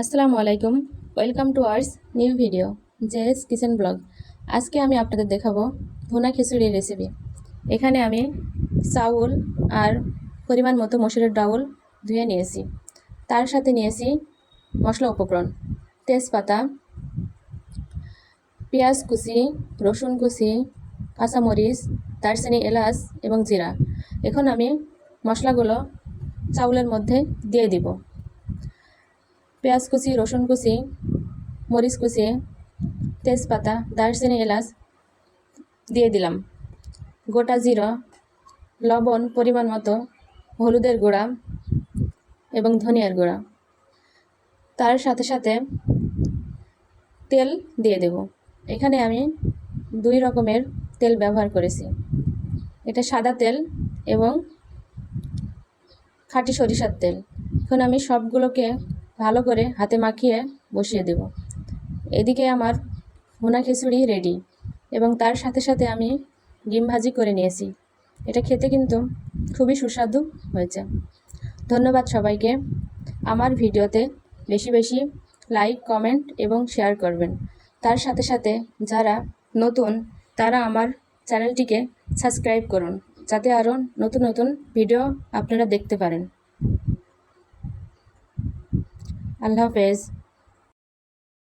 আসসালামু আলাইকুম। Welcome to ours new video JS kitchen blog আজকে আমি আপনাদের দেখাবো ভুনা খিচুড়ির রেসিপি এখানে আমি চাউল আর পরিমাণ মতো মসুরের ডাউল ধুয়ে নিয়েছি। তার সাথে নিয়েছি মশলা উপকরণ, তেজপাতা, পেঁয়াজ কুচি, রসুন কুচি, কাঁচামরিচ, দারচিনি, এলাচ এবং জিরা। এখন আমি মশলাগুলো চাউলের মধ্যে দিয়ে দিব। পেঁয়াজ কুচি, রসুন কুচি, মরিচ কুচি, তেজপাতা, দারচিনি এলাচ দিয়ে দিলাম। গোটা জিরা, লবণ পরিমাণ মতো, হলুদের গুঁড়া এবং ধনিয়ার গুঁড়া। তার সাথে সাথে তেল দিয়ে দেব। এখানে আমি দুই রকমের তেল ব্যবহার করেছি। এটা সাদা তেল এবং খাঁটি সরিষার তেল। এখন আমি সবগুলোকে ভালো করে হাতে মাখিয়ে বসিয়ে দেব। এদিকে আমার ভুনা খিচুড়ি রেডি এবং তার সাথে সাথে আমি ডিম ভাজি করে নিয়েছি। এটা খেতে কিন্তু খুবই সুস্বাদু হয়েছে। ধন্যবাদ সবাইকে। আমার ভিডিওতে বেশি বেশি লাইক কমেন্ট এবং শেয়ার করবেন। তার সাথে সাথে যারা নতুন, তারা আমার চ্যানেলটিকে সাবস্ক্রাইব করুন। যাতে আরও নতুন নতুন ভিডিও আপনারা দেখতে পারেন। আল্লাহ হাফেজ।